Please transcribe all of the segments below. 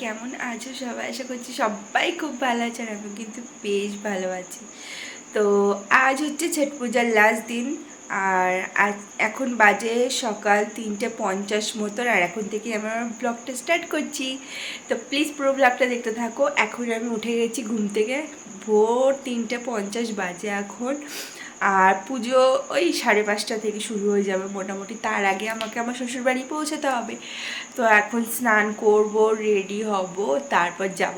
কেমন আছো সবাই? আশা করছি সবাই খুব ভালো আছে আর আমি কিন্তু বেশ ভালো আছি। তো আজ হচ্ছে ছট পূজার লাস্ট দিন আর আজ এখন বাজে সকাল তিনটে পঞ্চাশ মতন আর এখন থেকে আমার ব্লগটা স্টার্ট করছি। তো প্লিজ পুরো ব্লগটা দেখতে থাকো। এখন আমি উঠে গেছি ঘুম থেকে। ভোর তিনটে পঞ্চাশ বাজে এখন। আর পুজো ওই সাড়ে পাঁচটা থেকে শুরু হয়ে যাবে মোটামুটি। তার আগে আমাকে আমার শ্বশুরবাড়ি পৌঁছাতে হবে। তো এখন স্নান করব রেডি হব, তারপর যাব।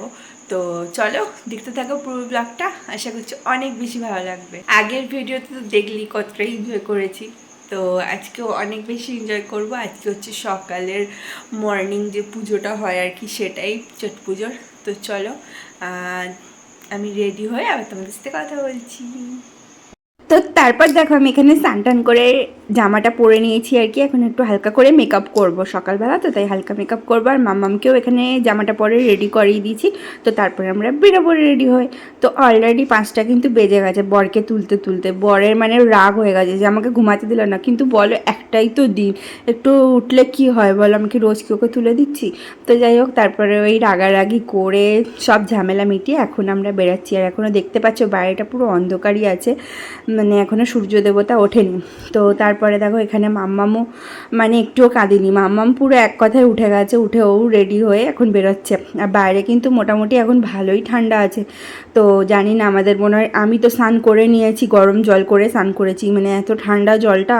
তো চলো, দেখতে থাকো পুরো ব্লগটা আশা করছি অনেক বেশি ভালো লাগবে। আগের ভিডিওতে তো দেখলি কতটা এনজয় করেছি। তো আজকেও অনেক বেশি এনজয় করব। আজকে হচ্ছে সকালের মর্নিং যে পুজোটা হয় আর কি, সেটাই চট পুজোর। তো চলো আমি রেডি হয়ে আবার তোমাদের সাথে কথা বলছি। তো তারপর দেখো আমি এখানে স্নান টান করে জামাটা পরে নিয়েছি আর কি। এখন একটু হালকা করে মেকআপ করব সকালবেলা, তো তাই হালকা মেকআপ করব। আর মাম্মামকেও এখানে জামাটা পরে রেডি করিয়ে দিয়েছি, তো তারপরে আমরা বেরোবো রেডি হয়ে। তো অলরেডি পাঁচটা কিন্তু বেজে গেছে বরকে তুলতে তুলতে। বরের মানে রাগ হয়ে গেছে যে আমাকে ঘুমাতে দিল না। কিন্তু বলো একটাই তো দিন, একটু উঠলে কি হয় বলো? আমি কি রোজ কি ওকে তুলে দিচ্ছি? তো যাই হোক, তারপরে ওই রাগারাগি করে সব ঝামেলা মিটিয়ে এখন আমরা বেরাচ্ছি। আর এখনও দেখতে পাচ্ছ, বাইরেটা পুরো অন্ধকারই আছে। মানে এখনও সূর্য দেবতা ওঠেনি। তো তারপরে দেখো এখানে মাম্মামও মানে একটুও কাঁদিনি। মাম্মাম পুরো এক কথায় উঠে গেছে, উঠে ও রেডি হয়ে এখন বেরোচ্ছে। আর বাইরে কিন্তু মোটামুটি এখন ভালোই ঠান্ডা আছে। তো জানি না, আমাদের মনে হয়, আমি তো স্নান করে নিয়েছি, গরম জল করে স্নান করেছি। মানে এত ঠান্ডা জলটা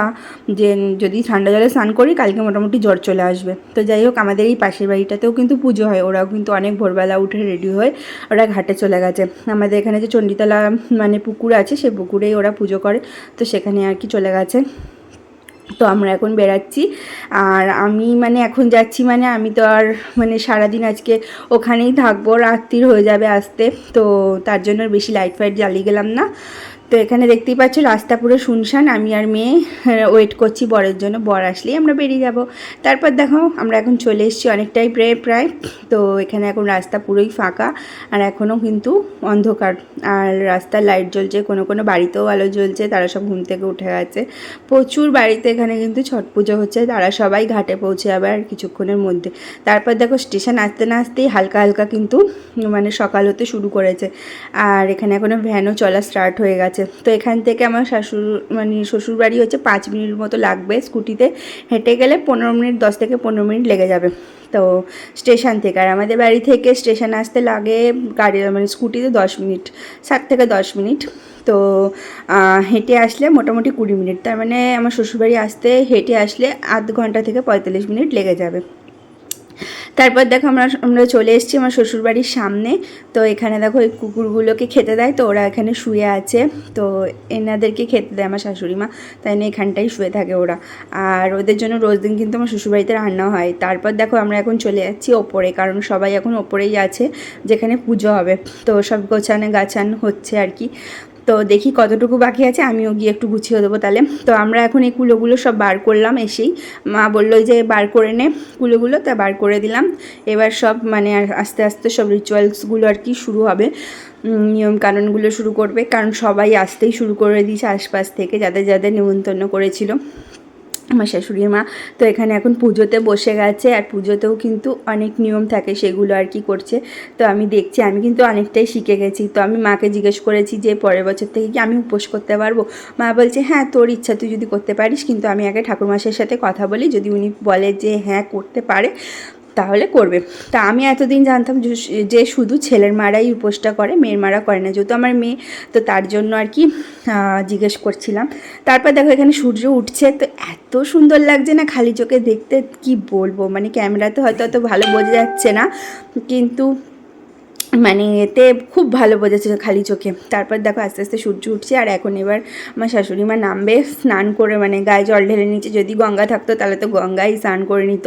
যে যদি ঠান্ডা জলে স্নান করি, কালকে মোটামুটি জ্বর চলে আসবে। তো যাই হোক, আমাদের এই পাশের বাড়িটাতেও কিন্তু পুজো হয়। ওরাও কিন্তু অনেক ভোরবেলা উঠে রেডি হয়ে ওরা ঘাটে চলে গেছে। আমাদের এখানে যে চণ্ডীতলা মানে পুকুর আছে সেই পুকুরেই ওরা পুজো করে। তো সেখানে আর কি চলে গেছে। তো আমরা এখন বেড়াচ্ছি। আর আমি মানে এখন যাচ্ছি মানে আমি তো আর মানে সারাদিন আজকে ওখানেই থাকব, রাত্রির হয়ে যাবে আসতে। তো তার জন্য বেশি লাইট ফাইট জ্বালিয়ে গেলাম না। তো এখানে দেখতেই পাচ্ছ রাস্তা পুরো শুনশান। আমি আর মেয়ে ওয়েট করছি বরের জন্য। বর আসলেই আমরা বেরিয়ে যাব। তারপর দেখো, আমরা এখন চলে এসেছি অনেকটাই প্রায় প্রায়। তো এখানে এখন রাস্তা পুরোই ফাঁকা। আর এখনও কিন্তু অন্ধকার। আর রাস্তার লাইট জ্বলছে, কোনো কোনো বাড়িতেও আলো জ্বলছে, তারা সব ঘুম থেকে উঠে গেছে। প্রচুর বাড়িতে এখানে কিন্তু ছট পুজো হচ্ছে। তারা সবাই ঘাটে পৌঁছে যাবে আর কিছুক্ষণের মধ্যে। তারপর দেখো স্টেশন আসতে না আসতেই হালকা হালকা কিন্তু মানে সকাল হতে শুরু করেছে। আর এখানে এখনও ভ্যানও চলা স্টার্ট হয়ে গেছে। তো এখান থেকে আমার শাশুর মানে শ্বশুর বাড়ি হচ্ছে পাঁচ মিনিট মতো লাগবে স্কুটিতে। হেঁটে গেলে পনেরো মিনিট, দশ থেকে পনেরো মিনিট লেগে যাবে। তো স্টেশন থেকে, আর আমাদের বাড়ি থেকে স্টেশন আসতে লাগে গাড়ি মানে স্কুটিতে দশ মিনিট, সাত থেকে দশ মিনিট। তো হেঁটে আসলে মোটামুটি কুড়ি মিনিট। তার মানে আমার শ্বশুরবাড়ি আসতে, হেঁটে আসলে আধ ঘণ্টা থেকে পঁয়তাল্লিশ মিনিট লেগে যাবে। তারপর দেখো আমরা আমরা চলে এসেছি আমার শ্বশুরবাড়ির সামনে। তো এখানে দেখো এই কুকুরগুলোকে খেতে দেয়, তো ওরা এখানে শুয়ে আছে। তো এনাদেরকে খেতে দেয় আমার শাশুড়ি মা, তাই না এখানটাই শুয়ে থাকে ওরা। আর ওদের জন্য রোজ দিন কিন্তু আমার শ্বশুরবাড়িতে রান্না হয়। তারপর দেখো আমরা এখন চলে যাচ্ছি ওপরে, কারণ সবাই এখন ওপরেই আছে, যেখানে পুজো হবে। তো সব গোছানো গাছান হচ্ছে আর কি। তো দেখি কতটুকু বাকি আছে, আমিও গিয়ে একটু গুছিয়ে দেবো তাহলে। তো আমরা এখন এই কুলোগুলো সব বার করলাম এসেই। মা বলল যে বার করে নে কুলোগুলো, তা বার করে দিলাম। এবার সব মানে আস্তে আস্তে সব রিচুয়ালসগুলো আর কি শুরু হবে। নিয়ম কানুনগুলো শুরু করবে, কারণ সবাই আসতেই শুরু করে দিয়েছে আশপাশ থেকে, যাদের যাদের নিমন্ত্রণ করেছিল। আমার শাশুড়ির মা তো এখানে এখন পুজোতে বসে গেছে আর পুজোতেও কিন্তু অনেক নিয়ম থাকে সেগুলো আর কি করছে। তো আমি দেখছি, আমি কিন্তু অনেকটাই শিখে গেছি। তো আমি মাকে জিজ্ঞেস করেছি যে পরের বছর থেকে কি আমি উপোস করতে পারব? মা বলছে হ্যাঁ তোর ইচ্ছা, তুই যদি করতে পারিস, কিন্তু আমি আগে ঠাকুরমাসের সাথে কথা বলি। যদি উনি বলে যে হ্যাঁ করতে পারে তাহলে করবে। তা আমি এতদিন জানতাম যে- শুধু ছেলের মারাই উপোসটা করে, মেয়ের মারা করে না। যেহেতু আমার মেয়ে, তো তার জন্য আর কি জিজ্ঞেস করছিলাম। তারপর দেখো এখানে সূর্য উঠছে, তো এত সুন্দর লাগছে না খালি চোখে দেখতে, কি বলব? মানে ক্যামেরাতে হয়তো অত ভালো বোঝা যাচ্ছে না। কিন্তু মানে এতে খুব ভালো বোঝাচ্ছে খালি চোখে। তারপর দেখো আস্তে আস্তে সূর্য উঠছে আর এখন এবার আমার শাশুড়ি মা নামবে স্নান করে মানে গায়ে জল ঢেলে নিচ্ছে। যদি গঙ্গা থাকতো তাহলে তো গঙ্গায় স্নান করে নিত।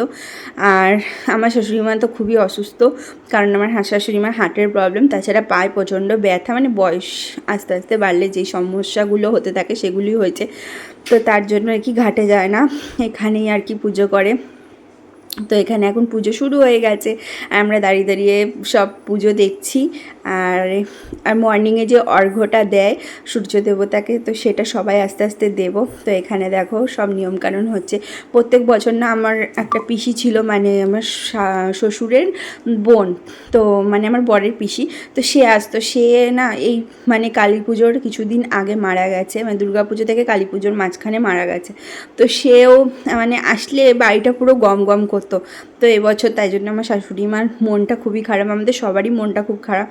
আর আমার শাশুড়ি মা তো খুবই অসুস্থ, কারণ আমার শাশুড়ি মার হার্টের প্রবলেম। তাছাড়া পায়ে প্রচণ্ড ব্যথা মানে বয়স আস্তে আস্তে বাড়লে যেই সমস্যাগুলো হতে থাকে সেগুলি হয়েছে। তো তার জন্য আর কি ঘাটে যায় না, এখানেই আর কি পুজো করে। তো এখানে এখন পুজো শুরু হয়ে গেছে। আমরা দাঁড়িয়ে দাঁড়িয়ে সব পুজো দেখছি। আর আর মর্নিংয়ে যে অর্ঘ্যটা দেয় সূর্য দেবতাকে, তো সেটা সবাই আস্তে আস্তে দেব। তো এখানে দেখো সব নিয়মকানুন হচ্ছে। প্রত্যেক বছর না আমার একটা পিসি ছিল মানে আমার শ্বশুরের বোন, তো মানে আমার বরের পিসি। তো সে আসতো সে না এই মানে কালী পুজোর কিছুদিন আগে মারা গেছে মানে দুর্গা পুজো থেকে কালী পুজোর মাঝখানে মারা গেছে। তো সেও মানে আসলে বাড়িটা পুরো গম গম করতো। তো এবছর তাই জন্য আমার শাশুড়ি মার মনটা খুবই খারাপ, আমাদের সবারই মনটা খুব খারাপ।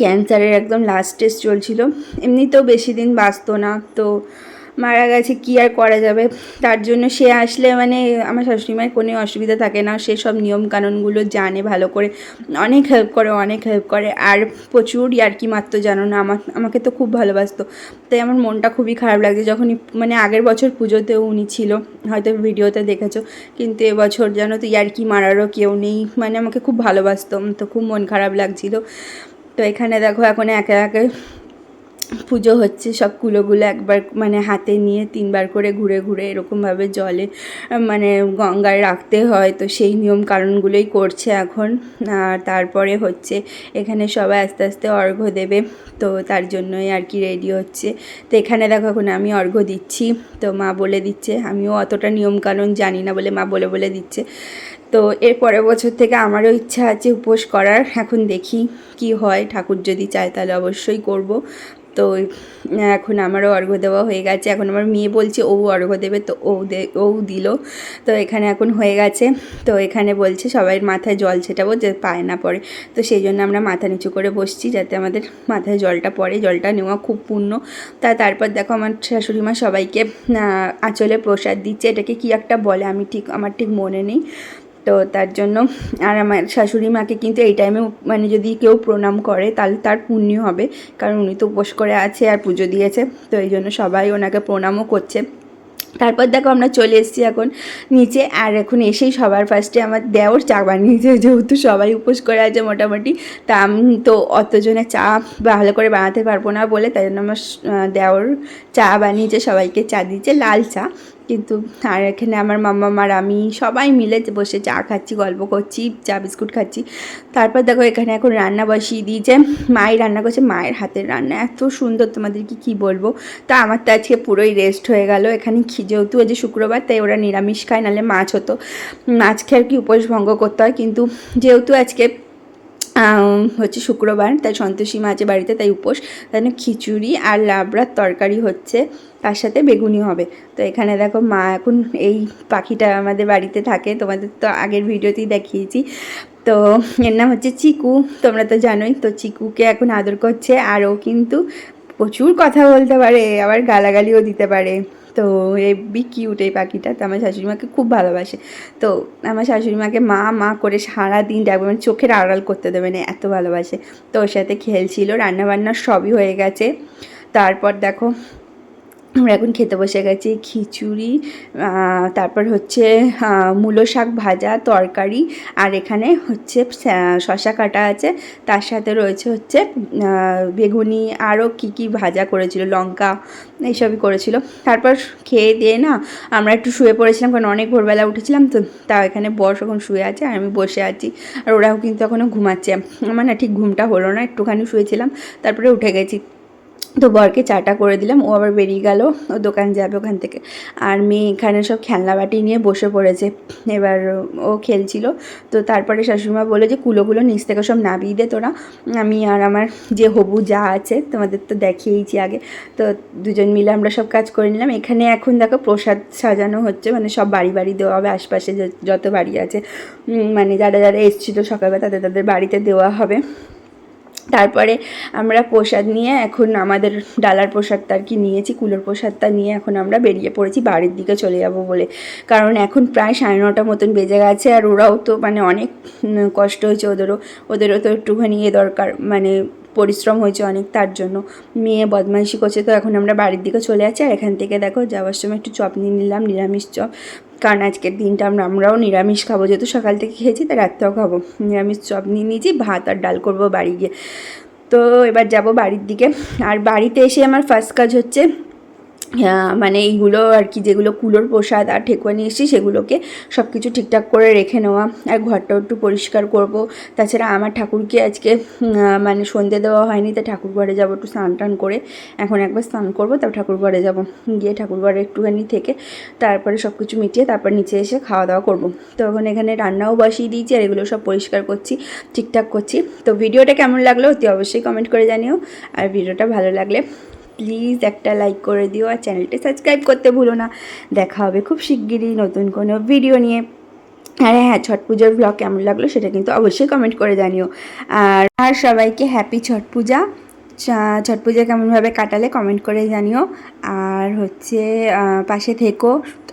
ক্যান্সারের একদম লাস্ট টেস্ট চলছিল। এমনিতেও বেশি দিন বাঁচত না, তো মারা গেছে, কী আর করা যাবে? তার জন্য সে আসলে মানে আমার শাশুড়ি মায়ের কোনো অসুবিধা থাকে না। সে সব নিয়ম কানুনগুলো জানে ভালো করে, অনেক হেল্প করে, অনেক হেল্প করে। আর প্রচুর ইয়ার্কি মারতো, জানো না? আমার, আমাকে তো খুব ভালোবাসতো। তাই আমার মনটা খুবই খারাপ লাগছে। যখন মানে আগের বছর পুজোতেও উনি ছিল, হয়তো ভিডিওতে দেখেছ, কিন্তু এবছর জানো তো ইয়ার্কি মারারও কেউ নেই। মানে আমাকে খুব ভালোবাসতো, তো খুব মন খারাপ লাগছিল। তো এখানে দেখো, এখন একে একে পুজো হচ্ছে, সব কুলোগুলো একবার মানে হাতে নিয়ে তিনবার করে ঘুরে ঘুরে এরকমভাবে জলে মানে গঙ্গায় রাখতে হয়। তো সেই নিয়ম কারণগুলোই করছে এখন। আর তারপরে হচ্ছে এখানে সবাই আস্তে আস্তে অর্ঘ্য দেবে। তো তার জন্যই আর কি রেডি হচ্ছে। তো এখানে দেখো এখন আমি অর্ঘ্য দিচ্ছি। তো মা বলে দিচ্ছে, আমিও অতটা নিয়মকানুন জানি না বলে মা বলে বলে দিচ্ছে। তো এর পরের বছর থেকে আমারও ইচ্ছা আছে উপোস করার। এখন দেখি কি হয়, ঠাকুর যদি চায় তাহলে অবশ্যই করব। তো, এখন আমারও অর্ঘ্য দেওয়া হয়ে গেছে। এখন আমার মেয়ে বলছে, ও অর্ঘ্য দেবে তো, ও দে, ও দিল। তো এখানে এখন হয়ে গেছে। তো এখানে বলছে, সবাই মাথায় জল ছেটাবো যে পায় না পড়ে। তো সেই জন্য আমরা মাথা নিচু করে বসছি যাতে আমাদের মাথায় জলটা পড়ে। জলটা নেওয়া খুব পূর্ণ। তা তারপর দেখো আমার শাশুড়ি মা সবাইকে আঁচলে প্রসাদ দিচ্ছে। এটাকে কি একটা বলে? আমি ঠিক, আমার ঠিক মনে নেই। তো তার জন্য আর আমার শাশুড়ি মাকে কিন্তু এই টাইমে মানে যদি কেউ প্রণাম করে, তাহলে তার পুণ্য হবে। কারণ উনি তো উপোস করে আছে আর পুজো দিয়েছে, তো এই জন্য সবাই ওনাকে প্রণামও করছে। তারপর দেখো আমরা চলে এসেছি এখন নিচে, আর এখন এসেই সবার ফার্স্টে আমার দেওর চা বানিয়েছে, যেহেতু সবাই উপোস করে আছে মোটামুটি। তা আমি তো অতজনে চা ভালো করে বানাতে পারব না বলে তাই জন্য আমার দেওর চা বানিয়েছে, সবাইকে চা দিয়েছে, লাল চা। কিন্তু আর এখানে আমার মাম্মা মার আমি সবাই মিলে বসে চা খাচ্ছি, গল্প করছি, চা, বিস্কুট খাচ্ছি। তারপর দেখো এখানে এখন রান্না বসিয়ে দিয়েছে মাই রান্না করছে, মায়ের হাতের রান্না। এত সুন্দর তোমাদেরকে কি বলব? তা আমার তো আজকে পুরোই রেস্ট হয়ে গেল। এখানে যেহেতু আজ শুক্রবার, তাই ওরা নিরামিষ খায়, নাহলে মাছ হতো। মাছ খেয়ে আর কি উপোস ভঙ্গ করতে হয়। কিন্তু যেহেতু আজকে হচ্ছে শুক্রবার, তাই সন্তোষী মা আছে বাড়িতে, তাই উপোস। তাই খিচুড়ি আর লাবড়ার তরকারি হচ্ছে, তার সাথে বেগুনি হবে। তো এখানে দেখো মা এখন এই পাখিটা আমাদের বাড়িতে থাকে, তোমাদের তো আগের ভিডিওতেই দেখিয়েছি। তো এর নাম হচ্ছে চিকু, তোমরা তো জানোই। তো চিকুকে এখন আদর করছে, আর ও কিন্তু প্রচুর কথা বলতে পারে, আবার গালাগালিও দিতে পারে। তো এবি কিউট এই পাখিটা, তো আমার শাশুড়িমাকে খুব ভালোবাসে। তো আমার শাশুড়িমাকে মা মা করে সারা দিন ডাকবে মানে চোখের আড়াল করতে দেবে না, এত ভালোবাসে। তো ওর সাথে খেলছিল, রান্নাবান্না সবই হয়ে গেছে। তারপর দেখো আমরা এখন খেতে বসে গেছি খিচুড়ি তারপর হচ্ছে মূলো শাক ভাজা, তরকারি, আর এখানে হচ্ছে শশা কাটা আছে। তার সাথে রয়েছে হচ্ছে বেগুনি, আরও কী কী ভাজা করেছিল, লঙ্কা, এইসবই করেছিল। তারপর খেয়ে দিয়ে না আমরা একটু শুয়ে পড়েছিলাম, কারণ অনেক ভোরবেলা উঠেছিলাম, তো তা এখানে বস এখন শুয়ে আছে আর আমি বসে আছি। আর ওরাও কিন্তু এখনও ঘুমাচ্ছে। আমার না ঠিক ঘুমটা হলো না, একটুখানি শুয়েছিলাম, তারপরে উঠে গেছি। তো বরকে চাটা করে দিলাম, ও আবার বেরিয়ে গেল, ও দোকান যাবে ওখান থেকে। আর মেয়ে এখানে সব খেলনা বাটি নিয়ে বসে পড়েছে। এবার ও খেলছিল, তো তারপরে শাশুড়িমা বলে যে, কুলোগুলো নিচ থেকে সব নামিয়ে দে তোরা। আমি আর আমার যে হবু যা আছে, তোমাদের তো দেখিয়েইছি আগে। তো দুজন মিলে আমরা সব কাজ করে নিলাম। এখানে এখন দেখো প্রসাদ সাজানো হচ্ছে মানে সব বাড়ি বাড়ি দেওয়া হবে, আশপাশে যত বাড়ি আছে। মানে যারা যারা এসেছিল সকালবেলা, তাদের তাদের বাড়িতে দেওয়া হবে। তারপরে আমরা প্রসাদ নিয়ে এখন আমাদের ডালার প্রসাদটা আর কি নিয়েছি, কুলোর প্রসাদটা নিয়ে এখন আমরা বেরিয়ে পড়েছি, বাড়ির দিকে চলে যাব বলে। কারণ এখন প্রায় সাড়ে নটা মতন বেজে গেছে আর ওরাও তো মানে অনেক কষ্ট হয়েছে ওদেরও ওদেরও তো একটুখানি এ দরকার মানে পরিশ্রম হয়েছে অনেক তার জন্য। মেয়ে বদমাইশি করছে তো এখন আমরা বাড়ির দিকে চলে যাচ্ছি আর এখান থেকে দেখো যাওয়ার সময় একটু চপ নিয়ে নিলাম, নিরামিষ চপ। কারণ আজকের দিনটা আমরা, আমরাও নিরামিষ খাব। যেহেতু সকাল থেকে খেয়েছি, তাই রাত্রেও খাব। নিরামিষ চপ নিয়ে নিয়েছি, ভাত আর ডাল করব বাড়ি গিয়ে। তো এবার যাব বাড়ির দিকে। আর বাড়িতে এসে আমার ফার্স্ট কাজ হচ্ছে মানে এইগুলো আর কি, যেগুলো কুলোর প্রসাদ আর ঠেকুয়া নিয়ে এসেছি, সেগুলোকে সব কিছু ঠিকঠাক করে রেখে নেওয়া। আর ঘরটাও একটু পরিষ্কার করব। তাছাড়া আমার ঠাকুরকে আজকে মানে সন্ধে দেওয়া হয়নি তাই ঠাকুর ঘরে যাব একটু স্নান টান করে এখন একবার স্নান করব, তারপর ঠাকুর ঘরে যাব। গিয়ে ঠাকুর ঘরে একটুখানি থেকে তারপরে সব কিছু মিটিয়ে তারপর নিচে এসে খাওয়া দাওয়া করব। তো এখন এখানে রান্নাও বসিয়ে দিয়েছি আর এগুলো সব পরিষ্কার করছি, ঠিকঠাক করছি। তো ভিডিওটা কেমন লাগল অতি অবশ্যই কমেন্ট করে জানিও। আর ভিডিওটা ভালো লাগলে প্লিজ একটা লাইক করে দিও আর চ্যানেলটা সাবস্ক্রাইব করতে ভুলো না। দেখা হবে খুব শিগগিরই নতুন কোনো ভিডিও নিয়ে। আর হ্যাঁ ছট পুজোর ব্লগ কেমন লাগল সেটা কিন্তু অবশ্যই কমেন্ট করে জানিও। আর আর সবাইকে হ্যাপি ছট পূজা। ছট পূজা কেমনভাবে কাটালে কমেন্ট করে জানিও। আর হচ্ছে পাশে থেকো।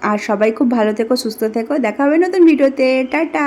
আর সবাই খুব ভালো থেকো, সুস্থ থেকো। দেখা হবে নতুন ভিডিওতে টাটা!